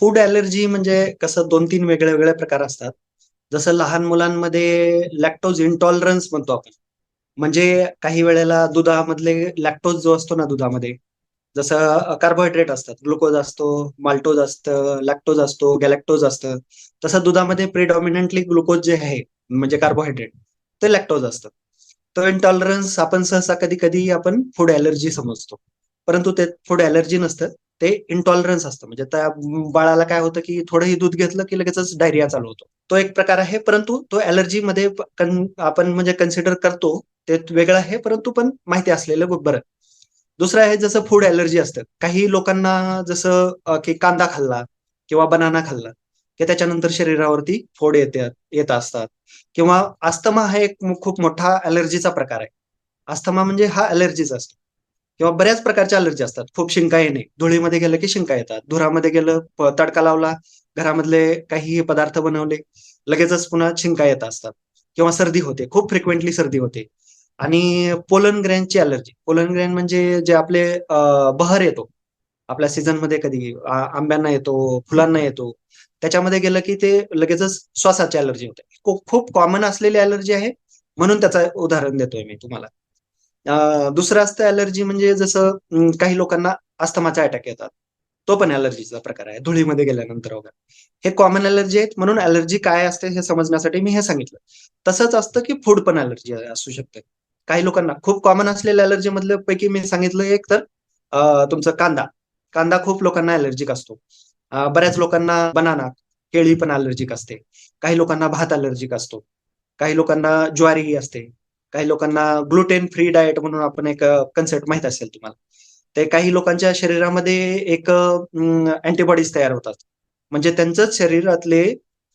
Food allergy म्हणजे कसं दोन तीन वेगळे वेगळे प्रकार असतात. जसं लहान मुलांमध्ये लॅक्टोज इंटॉलरन्स म्हणतो आपण. म्हणजे काही वेळेला दुधामधले लॅक्टोज जो असतो ना दुधामध्ये जसं कार्बोहायड्रेट असतात ग्लुकोज असतो माल्टोज असतं लॅक्टोज असतो गॅलेक्टोज असतं. तसं दुधामध्ये प्रिडॉमिनंटली ग्लुकोज जे आहे म्हणजे कार्बोहायड्रेट ते लॅक्टोज असतं. तो इंटॉलरन्स आपण सहसा कधी कधी आपण फूड ऍलर्जी समजतो. परंतु ते फूड ऍलर्जी नसतं. ते इंटॉलरन्स असतं. म्हणजे त्या बाळाला काय होतं की थोडंही दूध घेतलं की लगेचच डायरिया चालू होतो. तो एक प्रकार आहे परंतु तो अलर्जी मध्ये आपण म्हणजे कन्सिडर करतो ते वेगळं आहे परंतु पण माहिती असलेलं बरं. दुसरं आहे जसं फूड अलर्जी असतं. काही लोकांना जसं की कांदा खाल्ला किंवा बनाना खाल्ला की त्याच्यानंतर शरीरावरती फोड येतात येत असतात. किंवा अस्थमा हा एक खूप मोठा अलर्जीचा प्रकार आहे. अस्थमा म्हणजे हा अलर्जीच असतो. किंवा बऱ्याच प्रकारच्या अलर्जी असतात. खूप शिंका येणे. धुळीमध्ये गेलं की शिंका येतात. धुरामध्ये गेलं तडका लावला घरामधले काही पदार्थ बनवले लगेचच पुन्हा शिंका येत असतात. किंवा सर्दी होते. खूप फ्रिक्वेंटली सर्दी होते. आणि पोलन ग्रॅनची अलर्जी पोलन ग्रॅन म्हणजे जे आपले बहर येतो. आपल्या सीझनमध्ये कधी आंब्यांना येतो फुलांना येतो. त्याच्यामध्ये गेलं की ते लगेचच श्वासाची अलर्जी होते. खूप कॉमन असलेली अलर्जी आहे. म्हणून त्याचं उदाहरण देतोय मी तुम्हाला. दुसरं असतं अलर्जी म्हणजे जसं काही लोकांना अस्थमाचा अटॅक येतात. तो पण अलर्जीचा प्रकार आहे. धुळीमध्ये गेल्यानंतर वगैरे. हे कॉमन अलर्जी आहेत. म्हणून अलर्जी काय असते हे समजण्यासाठी मी हे सांगितलं. तसंच असतं की फूड पण अलर्जी असू शकते. काही लोकांना खूप कॉमन असलेल्या अलर्जी मधल्या पैकी मी सांगितलं एक तर तुमचं कांदा. कांदा खूप लोकांना अलर्जिक असतो. बऱ्याच लोकांना बनाना केळी पण अलर्जिक असते. काही लोकांना भात अलर्जिक असतो. काही लोकांना ज्वारी असते. काही लोकांना ग्लुटेन फ्री डाएट म्हणून आपण एक कन्सेप्ट माहीत असेल तुम्हाला. ते काही लोकांच्या शरीरामध्ये एक अँटीबॉडीज तयार होतात. म्हणजे त्यांचंच शरीरातले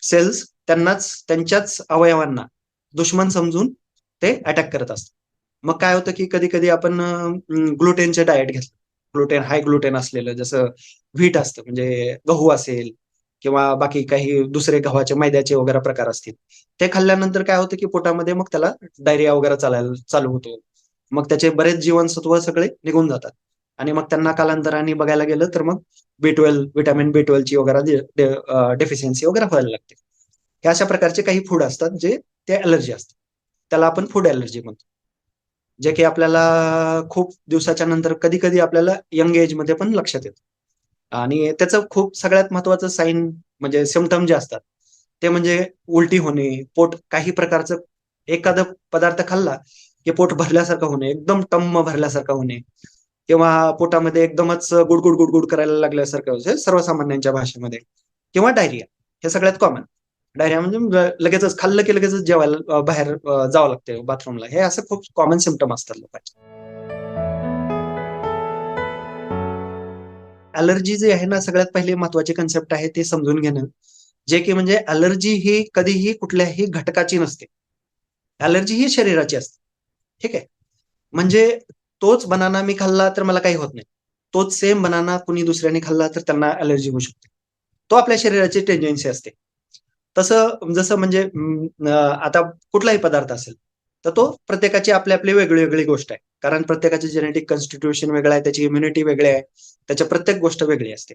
सेल्स त्यांनाच त्यांच्याच अवयवांना दुश्मन समजून ते अटॅक करत असतात. मग काय होतं की कधी कधी आपण ग्लुटेनचे डाएट घेतलं. ग्लुटेन हाय ग्लुटेन असलेलं जसं व्हीट असतं म्हणजे गहू असेल किंवा बाकी काही दुसरे गव्हाचे मैद्याचे वगैरे प्रकार असतील. ते खाल्ल्यानंतर काय होतं की पोटामध्ये मग त्याला डायरिया वगैरे चालायला चालू होतो. मग त्याचे बरेच जीवनसत्व सगळे निघून जातात. आणि मग त्यांना कालांतराने बघायला गेलं तर मग बी ट्वेल्व विटॅमिन बी ट्वेल्वची वगैरे डेफिशियन्सी वगैरे व्हायला लागते. हे अशा प्रकारचे काही फूड असतात जे ते अलर्जी असतात. त्याला आपण फूड अलर्जी म्हणतो. जे की आपल्याला खूप दिवसाच्या नंतर कधी कधी आपल्याला यंग एजमध्ये पण लक्षात येतं. आणि त्याचं खूप सगळ्यात महत्वाचं साईन म्हणजे सिमटम जे असतात ते म्हणजे उलटी होणे पोट काही प्रकारचं एखादा पदार्थ खाल्ला की पोट भरल्यासारखं होणे एकदम टम्म भरल्यासारखं होणे किंवा पोटामध्ये एकदमच गुडगुड गुडगुड करायला लागल्यासारखं सर्वसामान्यांच्या भाषेमध्ये किंवा डायरिया हे सगळ्यात कॉमन डायरिया म्हणजे लगेचच खाल्लं की लगेचच जेवायला बाहेर जावं लागते बाथरूमला हे असं खूप कॉमन सिमटम असतात लोकांचे. अलर्जी जे आहे ना सगळ्यात पहिले महत्त्वाचे कन्सेप्ट आहे ते समजून घेणं. जे की म्हणजे अलर्जी ही कधीही कुठल्याही घटकाची नसते. अलर्जी ही शरीराची असते. ठीक आहे? म्हणजे तोच बनाना मी खाल्ला तर मला काही होत नाही. तोच सेम बनाना कुणी दुसऱ्याने खाल्ला तर त्यांना अलर्जी होऊ शकते. तो आपल्या शरीराची टेंडन्सी असते. तसं जसं म्हणजे आता कुठलाही पदार्थ असेल तर तो प्रत्येकाची आपली आपली वेगळी वेगळी गोष्ट आहे. कारण प्रत्येकाचे जेनेटिक कॉन्स्टिट्युशन वेगळं आहे त्याची इम्युनिटी वेगळी आहे त्याच्या प्रत्येक गोष्ट वेगळी असते.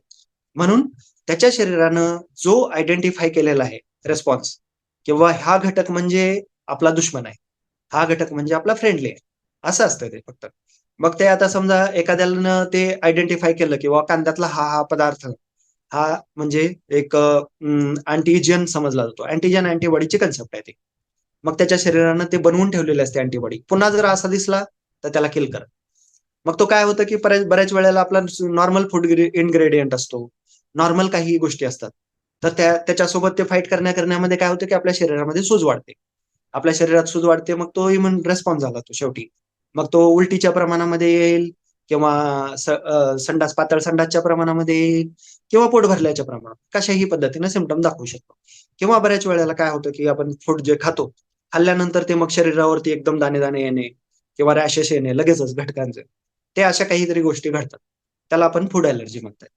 म्हणून त्याच्या शरीरानं जो आयडेंटिफाय केलेला आहे रेस्पॉन्स किंवा हा घटक म्हणजे आपला दुश्मन आहे हा घटक म्हणजे आपला फ्रेंडली आहे असं असतं ते फक्त. मग ते आता समजा एखाद्यानं ते आयडेंटिफाय केलं किंवा कांद्यातला हा हा पदार्थ हा म्हणजे एक अँटीजन समजला जातो. अँटीजन अँटीबॉडीची कन्सेप्ट आहे ती. मग त्याच्या शरीरानं ते बनवून ठेवलेले असते अँटीबॉडी पुन्हा जर असा दिसला तर त्याला किल कर. मग तो काय होतं की बऱ्याच वेळेला आपला नॉर्मल फूड इनग्रेडियंट असतो. नॉर्मल काही गोष्टी असतात. तर त्या त्याच्यासोबत ते फाईट करण्या करण्यामध्ये काय होतं की आपल्या शरीरामध्ये सूज वाढते. आपल्या शरीरात सूज वाढते मग तो इम्युन रेस्पॉन्स झाला तो शेवटी. मग तो उलटीच्या प्रमाणामध्ये येईल किंवा संडास पातळ संडासच्या प्रमाणामध्ये येईल किंवा पोट भरल्याच्या प्रमाणात. कशाही पद्धतीने सिमटम दाखवू शकतो. किंवा बऱ्याच वेळेला काय होतं की आपण फूड जे खातो खाल्ल्यानंतर ते मग शरीरावरती एकदम दाणे दाणे येणे किंवा रॅशेस येणे लगेचच घटकांचे. ते अशा काहीतरी गोष्टी घडतात. त्याला आपण फूड अलर्जी म्हणतात.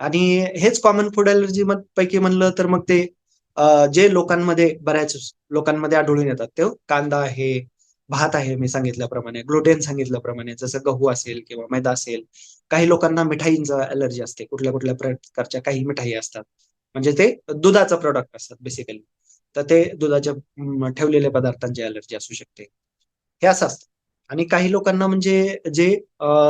आणि हेच कॉमन फूड अलर्जी पैकी म्हणलं तर मग ते जे लोकांमध्ये बऱ्याच लोकांमध्ये आढळून येतात. ते कांदा आहे भात आहे मी सांगितल्याप्रमाणे ग्लुटेन सांगितल्याप्रमाणे जसं गहू असेल किंवा मैदा असेल काही लोकांना मिठाईंचा अलर्जी असते. कुठल्या कुठल्या प्रकारच्या काही मिठाई असतात. म्हणजे ते दुधाचं प्रोडक्ट असतात बेसिकली तर ते दुधाच्या ठेवलेल्या पदार्थांची अलर्जी असू शकते. हे असं असतं. आणि काही लोकांना म्हणजे जे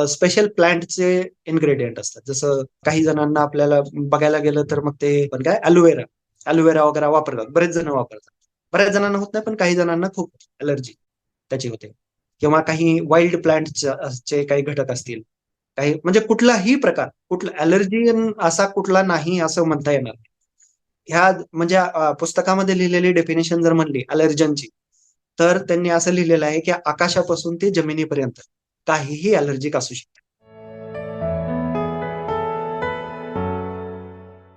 स्पेशल प्लांटचे इन्ग्रेडियंट असतात. जसं काही जणांना आपल्याला बघायला गेलं तर मग ते पण काय? अलोवेरा अलोवेरा वगैरे वापरतात. बरेच जण वापरतात. बऱ्याच जणांना होत नाही पण काही जणांना खूप अलर्जी त्याची होते. किंवा काही वाईल्ड प्लांटचे काही घटक असतील. काही म्हणजे कुठलाही प्रकार कुठला अलर्जी असा कुठला नाही असं म्हणता येणार ह्या म्हणजे पुस्तकामध्ये लिहिलेली डेफिनेशन जर म्हणली अलर्जनची तर त्यांनी असं लिहिलेलं आहे की आकाशापासून ते जमिनीपर्यंत काहीही अलर्जिक असू शकते.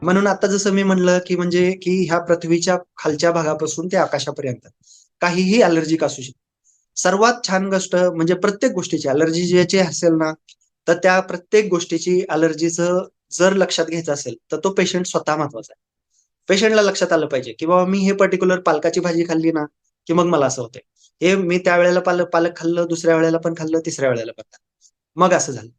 म्हणून आता जसं मी म्हणलं की म्हणजे की ह्या पृथ्वीच्या खालच्या भागापासून ते आकाशापर्यंत काहीही अलर्जिक असू शकते. सर्वात छान गोष्ट म्हणजे प्रत्येक गोष्टीची अलर्जी ज्याची असेल ना तर त्या प्रत्येक गोष्टीची अलर्जीचं जर लक्षात घ्यायचं असेल तर तो पेशंट स्वतः महत्त्वाचा आहे. पेशंटला लक्षात आलं पाहिजे की बाबा मी हे पर्टिक्युलर पालकाची भाजी खाल्ली ना की मग मला असं होतंय. हे मी त्या वेळेला पालक पालक खाल्लं दुसऱ्या वेळेला पण खाल्लं तिसऱ्या वेळेला पण मग असं झालं.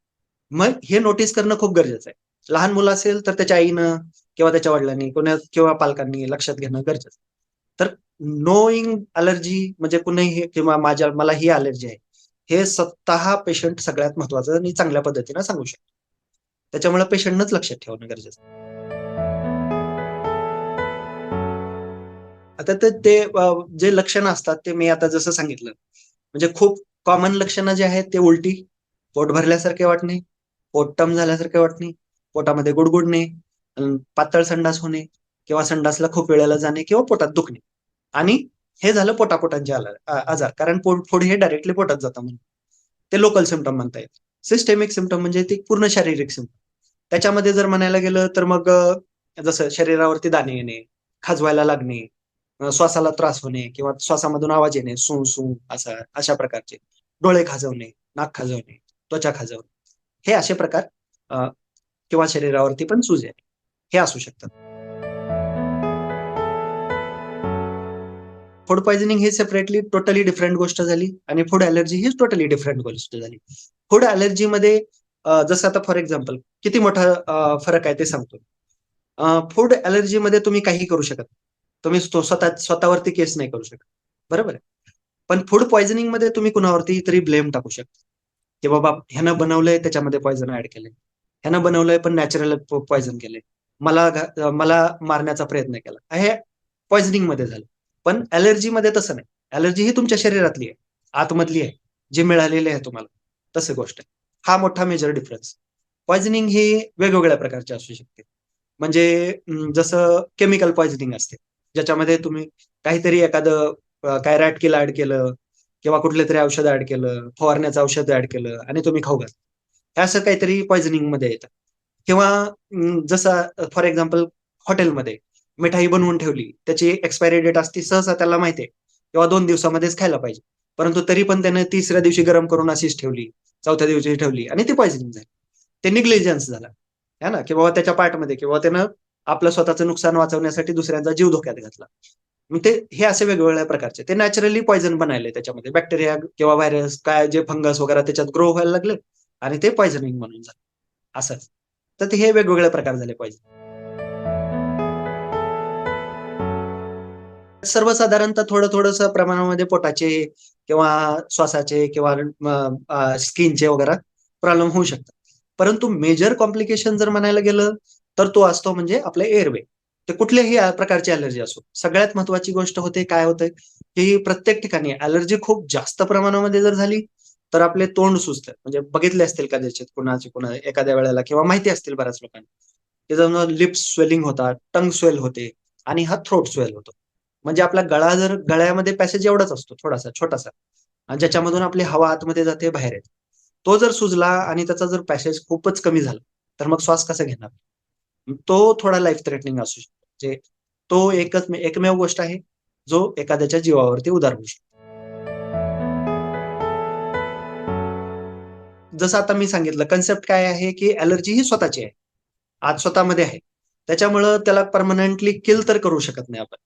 मग हे नोटीस करणं खूप गरजेचं आहे. लहान मुलं असेल तर त्याच्या आईनं किंवा त्याच्या वडिलांनी कोणा किंवा पालकांनी लक्षात घेणं गरजेचं तर नोईंग अलर्जी म्हणजे कुणीही किंवा माझ्या मला ही अलर्जी आहे. हे स्वतः पेशंट सगळ्यात महत्वाचं आणि चांगल्या पद्धतीनं सांगू शकतो. त्याच्यामुळे पेशंटनंच लक्षात ठेवणं गरजेचं आता ते जे लक्षणं असतात ते मी आता जसं सांगितलं. म्हणजे खूप कॉमन लक्षणं जे आहेत ते उलटी पोट भरल्यासारखे वाटणे पोट टम झाल्यासारखे वाटणे पोटामध्ये गुडगुडणे पातळ संडास होणे किंवा संडासला खूप वेळेला जाणे किंवा पोटात दुखणे. आणि हे झालं पोटापोटांचे आजार. कारण पोट हे डायरेक्टली पोटात जातं म्हणून. ते लोकल सिमटम म्हणता येत सिस्टेमिक सिमटम म्हणजे ते पूर्ण शारीरिक सिमटम त्याच्यामध्ये जर म्हणायला गेलं तर मग जसं शरीरावरती दाणे येणे खाजवायला लागणे श्वासाला त्रास होणे किंवा श्वासामधून आवाज येणे सू सू असा अशा प्रकारचे. डोळे खाजवणे नाक खाजवणे त्वचा खाजवणे. हे असे प्रकार किंवा शरीरावरती पण सूज येणे. हे असू शकतात. फूड पॉयझनिंग ही सेपरेटली टोटली डिफरंट गोष्ट झाली आणि फूड अलर्जी ही टोटली डिफरंट गोष्ट झाली. फूड अलर्जीमध्ये जसं आता फॉर एक्झाम्पल किती मोठा फरक आहे ते सांगतो. फूड अलर्जीमध्ये तुम्ही काही करू शकत तुम्ही स्वतः स्वतःवरती केस नाही करू शकत. बरोबर आहे? पण फूड पॉयझनिंगमध्ये तुम्ही कुणावरती तरी ब्लेम टाकू शकता. की बाबा ह्यानं बनवलंय त्याच्यामध्ये पॉयझन ऍड केलंय. ह्यानं बनवलंय पण नॅचरल पॉयझन केलंय. मला मला मारण्याचा प्रयत्न केला. हे पॉइझनिंगमध्ये झालं. पण मध्ये तसं नाही. अलर्जी ही तुमच्या शरीरातली आहे. आतमधली आहे. जी मिळालेली आहे तुम्हाला. तसं गोष्ट आहे. हा मोठा मेजर डिफरन्स पॉइझनिंग ही वेगवेगळ्या प्रकारची असू शकते. म्हणजे जसं केमिकल पॉयझनिंग असते. ज्याच्यामध्ये तुम्ही काहीतरी एखादं कायराट किल ऍड केलं किंवा कुठले तरी औषध ऍड केलं फवारण्याचं औषध ऍड केलं आणि तुम्ही खाऊ घाल हे असं काहीतरी पॉइझनिंगमध्ये येतं. किंवा जसं फॉर एक्झाम्पल हॉटेलमध्ये मिठाई बनवून ठेवली त्याची एक्सपायरी डेट असती सहसा त्याला माहिती आहे. किंवा दोन दिवसामध्येच खायला पाहिजे. परंतु तरी पण त्याने तिसऱ्या दिवशी गरम करून अशीच ठेवली चौथ्या दिवशी ठेवली आणि ती पॉइझनिंग झाली. ते निग्लिजन्स झाला. है ना? किंवा त्याच्या पार्टमध्ये किंवा त्यानं आपलं स्वतःचं नुकसान वाचवण्यासाठी दुसऱ्यांचा जीव धोक्यात घातला. मग ते हे असे वेगवेगळ्या प्रकारचे. ते नॅचरली पॉयझन बनायले त्याच्यामध्ये. बॅक्टेरिया किंवा व्हायरस काय जे फंगस वगैरे त्याच्यात ग्रो व्हायला लागले आणि ते पॉयझनिंग म्हणून झालं. असंच तर हे वेगवेगळे प्रकार झाले पॉयझन सर्वसाधारणतः थोडं थोडस प्रमाणामध्ये पोटाचे किंवा श्वासाचे किंवा स्किनचे वगैरे प्रॉब्लेम होऊ शकतात. परंतु मेजर कॉम्प्लिकेशन जर म्हणायला गेलं तर तो असतो म्हणजे आपले एअरवे ते कुठल्याही प्रकारची अलर्जी असो सगळ्यात महत्वाची गोष्ट होते काय होते? की प्रत्येक ठिकाणी अलर्जी खूप जास्त प्रमाणामध्ये जर झाली तर आपले तोंड सुचतात म्हणजे बघितले असतील कदाचित कुणाचे कुणा एखाद्या वेळेला किंवा माहिती असतील बऱ्याच लोकांना लिप्स स्वेलिंग होतात टंग स्वेल होते आणि हा थ्रोट स्वेल होतो. म्हणजे आपला गळा जर गळ्यामध्ये पॅसेज एवढाच असतो थोडासा छोटासा. आणि ज्याच्यामधून आपली हवा आतमध्ये जाते बाहेर येते. तो जर सुजला आणि त्याचा जर पॅसेज खूपच कमी झाला तर मग श्वास कसा घेणार? तो थोडा लाईफ थ्रेटनिंग असू शकतो. म्हणजे तो एकच एकमेव गोष्ट आहे जो एखाद्याच्या जीवावरती उदार होऊ शकतो. जसं आता मी सांगितलं कन्सेप्ट काय आहे की अलर्जी ही स्वतःची आहे. आज स्वतःमध्ये आहे. त्याच्यामुळं त्याला परमनंटली किल तर करू शकत नाही आपण.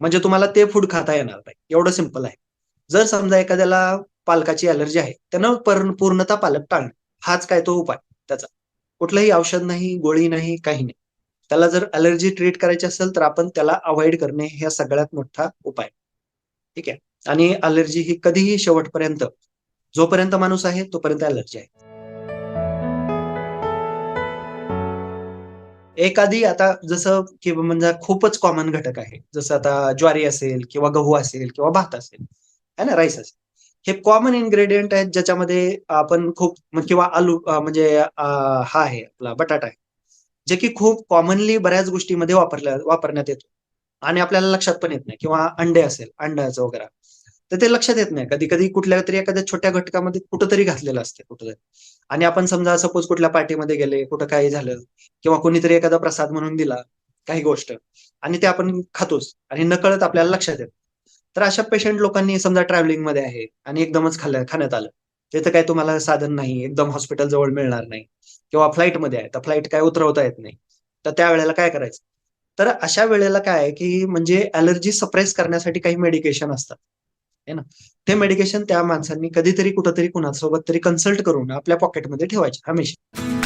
म्हणजे तुम्हाला ते फूड खाता येणार नाही. एवढं सिंपल आहे. जर समजा एखाद्याला पालकाची अलर्जी आहे त्यानं पूर्णता पालक टाळणं. हाच काय तो उपाय त्याचा. कुठलंही औषध नाही गोळी नाही काही नाही. त्याला जर अलर्जी ट्रीट करायची असेल तर आपण त्याला अवॉइड करणे हा सगळ्यात मोठा उपाय. ठीक आहे? आणि अलर्जी ही कधीही शेवटपर्यंत जोपर्यंत माणूस आहे तोपर्यंत अलर्जी आहे. एखादी आता जसं की म्हणजे खूपच कॉमन घटक आहे. जसं आता ज्वारी असेल किंवा गहू असेल किंवा भात असेल है ना? राईस असेल. हे कॉमन इन्ग्रेडियंट आहेत ज्याच्यामध्ये आपण खूप किंवा आलू म्हणजे हा आहे आपला बटाटा आहे जे की खूप कॉमनली बऱ्याच गोष्टीमध्ये वापरल्या वापरण्यात येतो. आणि आपल्याला लक्षात पण येत नाही किंवा अंडे असेल अंड्याचं वगैरे तर ते लक्षात येत नाही. कधी कधी कुठल्या तरी एखाद्या छोट्या घटकामध्ये कुठंतरी घातलेलं असते कुठंतरी. आणि आपण समजा सपोज कुठल्या पार्टीमध्ये गेले कुठं काही झालं किंवा कोणीतरी एखादा प्रसाद म्हणून दिला काही गोष्ट आणि ते आपण खातोच आणि नकळत आपल्याला लक्षात येत तर अशा पेशंट लोकांनी समजा ट्रॅव्हलिंगमध्ये आहे आणि एकदमच खाल्ल्या खाण्यात आलं. तिथं काय तुम्हाला साधन नाही एकदम हॉस्पिटल जवळ मिळणार नाही किंवा फ्लाईटमध्ये आहे तर फ्लाईट काय उतरवता येत नाही. तर त्या वेळेला काय करायचं? तर अशा वेळेला काय आहे की म्हणजे अलर्जी सप्रेस करण्यासाठी काही मेडिकेशन असतात. है ना? ते मेडिकेशन त्या माणसांनी कधीतरी कुठंतरी कुणासोबत तरी कन्सल्ट करून आपल्या पॉकेटमध्ये ठेवायचे हमेशा.